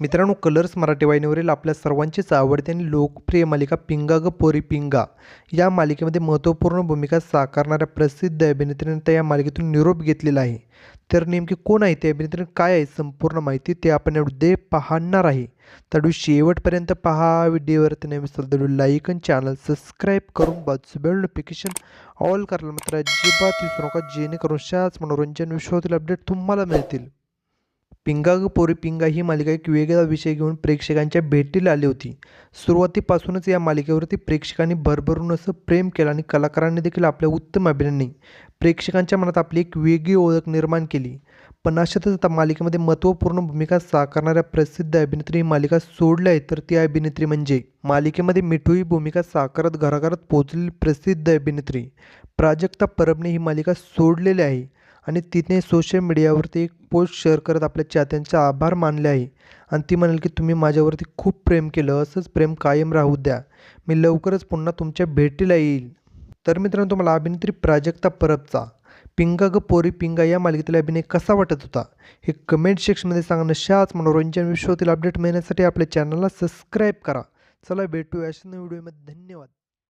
मित्रांनो कलर्स मराठी वाहिनीवरील आपल्या सर्वांचीच आवडते आणि लोकप्रिय मालिका पिंगा ग पोरी पिंगा. या मालिकेमध्ये महत्त्वपूर्ण भूमिका साकारणाऱ्या प्रसिद्ध अभिनेत्रीने त्या या मालिकेतून निरोप घेतलेला आहे. तर नेमकी कोण आहे ते अभिनेत्री काय आहे संपूर्ण माहिती ते आपण यामध्ये पाहणार आहे. तर व्हिडिओ शेवटपर्यंत पहा व्हिडिओवरती नेहमी असेल लाईक आणि चॅनल सबस्क्राईब करून बाजू बेल नोटिफिकेशन ऑल करायला मात्र अजिबात विसरू नका जेणेकरून शाच मनोरंजन विश्वातील अपडेट तुम्हाला मिळतील. पिंगा पोरी पिंगा ही मालिका एक वेगळा विषय घेऊन प्रेक्षकांच्या भेटीला आली होती. सुरुवातीपासूनच या मालिकेवरती प्रेक्षकांनी भरभरून असं प्रेम केलं आणि कलाकारांनी देखील आपल्या उत्तम अभिनयाने प्रेक्षकांच्या मनात आपली एक वेगळी ओळख निर्माण केली. पण अशातच आता मालिकेमध्ये महत्त्वपूर्ण भूमिका साकारणाऱ्या प्रसिद्ध अभिनेत्री ही मालिका सोडली आहे तर ती अभिनेत्री म्हणजे मालिकेमध्ये मिठू ही भूमिका साकारत घराघरात पोहोचलेली प्रसिद्ध अभिनेत्री. प्राजक्ता परबने ही मालिका सोडलेली आहे. आणि तिने सोशल मीडियावरती एक पोस्ट शेअर करत आपल्या चाहत्यांचे आभार मानले आहे. आणि ती म्हणाल की तुम्ही माझ्यावरती खूप प्रेम केलं असंच प्रेम कायम राहू द्या. मी लवकरच पुन्हा तुमच्या भेटीला येईल. तर मित्रांनो तुम्हाला अभिनेत्री प्राजक्ता परबचा पिंगा ग पोरी पिंगा या मालिकेतील अभिनय कसा वाटत होता? हे कमेंट सेक्शनमध्ये सांगणं शाच मनोरंजन विश्वातील अपडेट मिळण्यासाठी आपल्या चॅनलला सबस्क्राईब करा. चला भेटूया अशा व्हिडिओमध्ये धन्यवाद.